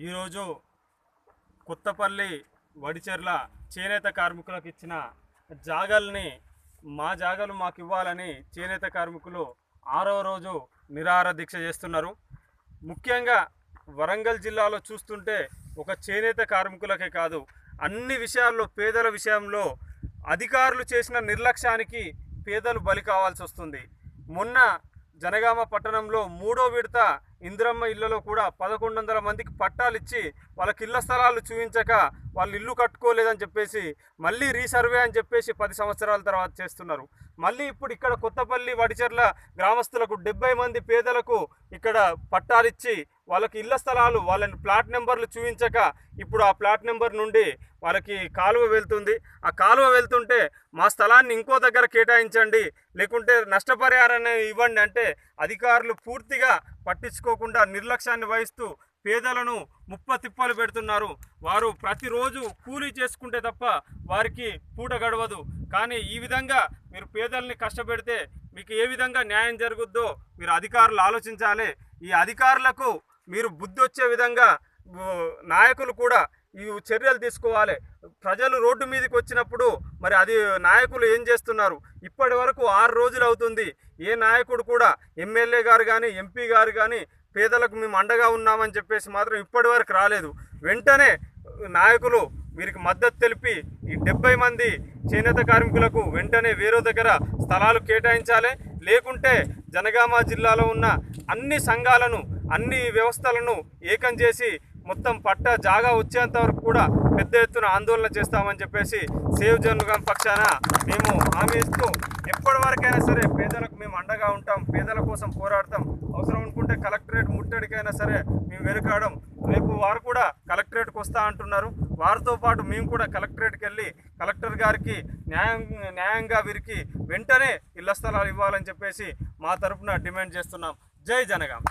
ఈరోజు కొత్తపల్లి వడిచెర్ల చేనేత కార్మికులకు ఇచ్చిన జాగల్ని మా జాగలు మాకు ఇవ్వాలని చేనేత కార్మికులు ఆరవ రోజు నిరాహార దీక్ష చేస్తున్నారు. ముఖ్యంగా వరంగల్ జిల్లాలో చూస్తుంటే ఒక చేనేత కార్మికులకే కాదు అన్ని విషయాల్లో పేదల విషయంలో అధికారులు చేసిన నిర్లక్ష్యానికి పేదలు బలి కావాల్సి వస్తుంది మొన్న జనగామ పట్టణంలో మూడో విడత ఇందిరమ్మ ఇళ్ళలో కూడా పదకొండు వందల మందికి పట్టాలు ఇచ్చి వాళ్ళకి ఇళ్ళ స్థలాలు చూపించక వాళ్ళు ఇల్లు కట్టుకోలేదని చెప్పేసి మళ్ళీ రీసర్వే అని చెప్పేసి పది సంవత్సరాల తర్వాత చేస్తున్నారు. మళ్ళీ ఇప్పుడు ఇక్కడ కొత్తపల్లి వడిచెర్ల గ్రామస్తులకు డెబ్బై మంది పేదలకు ఇక్కడ పట్టాలిచ్చి వాళ్ళకి ఇళ్ళ స్థలాలు వాళ్ళని ప్లాట్ నెంబర్లు చూపించక ఇప్పుడు ఆ ప్లాట్ నెంబర్ నుండి వాళ్ళకి కాలువ వెళ్తుంది. ఆ కాలువ వెళ్తుంటే మా స్థలాన్ని ఇంకో దగ్గర కేటాయించండి లేకుంటే నష్టపరిహారాన్ని ఇవ్వండి అంటే అధికారులు పూర్తిగా పట్టించుకో పట్టించుకోకుండా నిర్లక్ష్యాన్ని వహిస్తూ పేదలను ముప్ప తిప్పలు పెడుతున్నారు. వారు ప్రతిరోజు కూలీ చేసుకుంటే తప్ప వారికి పూట గడవదు. కానీ ఈ విధంగా మీరు పేదల్ని కష్టపెడితే మీకు ఏ విధంగా న్యాయం జరుగుద్దో మీరు అధికారులు ఆలోచించాలి. ఈ అధికారులకు మీరు బుద్ధి వచ్చే విధంగా నాయకులు కూడా ఈ చర్యలు తీసుకోవాలి. ప్రజలు రోడ్డు మీదకి వచ్చినప్పుడు మరి అది నాయకులు ఏం చేస్తున్నారు? ఇప్పటి వరకు ఆరు రోజులు అవుతుంది. ఏ నాయకుడు కూడా ఎమ్మెల్యే గారు కానీ ఎంపీ గారు కానీ పేదలకు మేము అండగా ఉన్నామని చెప్పేసి మాత్రం ఇప్పటి వరకు రాలేదు. వెంటనే నాయకులు వీరికి మద్దతు తెలిపి ఈ డెబ్బై మంది చేనేత కార్మికులకు వెంటనే వేరే దగ్గర స్థలాలు కేటాయించాలి. లేకుంటే జనగామ జిల్లాలో ఉన్న అన్ని సంఘాలను అన్ని వ్యవస్థలను ఏకం చేసి మొత్తం పట్ట జాగా వచ్చేంత వరకు కూడా పెద్ద ఎత్తున ఆందోళన చేస్తామని చెప్పేసి సేవ్ జన్మగం పక్షాన మేము హామీ ఇస్తూ ఎప్పటి వరకైనా సరే పేదలకు మేము అండగా ఉంటాం. పేదల కోసం పోరాడతాం. అవసరం అనుకుంటే కలెక్టర్ ముట్టడికైనా సరే మేము వెనుకాడం. రేపు వారు కూడా కలెక్టరేట్కి వస్తా అంటున్నారు. వారితో పాటు మేము కూడా కలెక్టరేట్కి వెళ్ళి కలెక్టర్ గారికి న్యాయం న్యాయంగా వీరికి వెంటనే ఇళ్ళ స్థలాలు ఇవ్వాలని చెప్పేసి మా తరపున డిమాండ్ చేస్తున్నాం. జై జనగాం.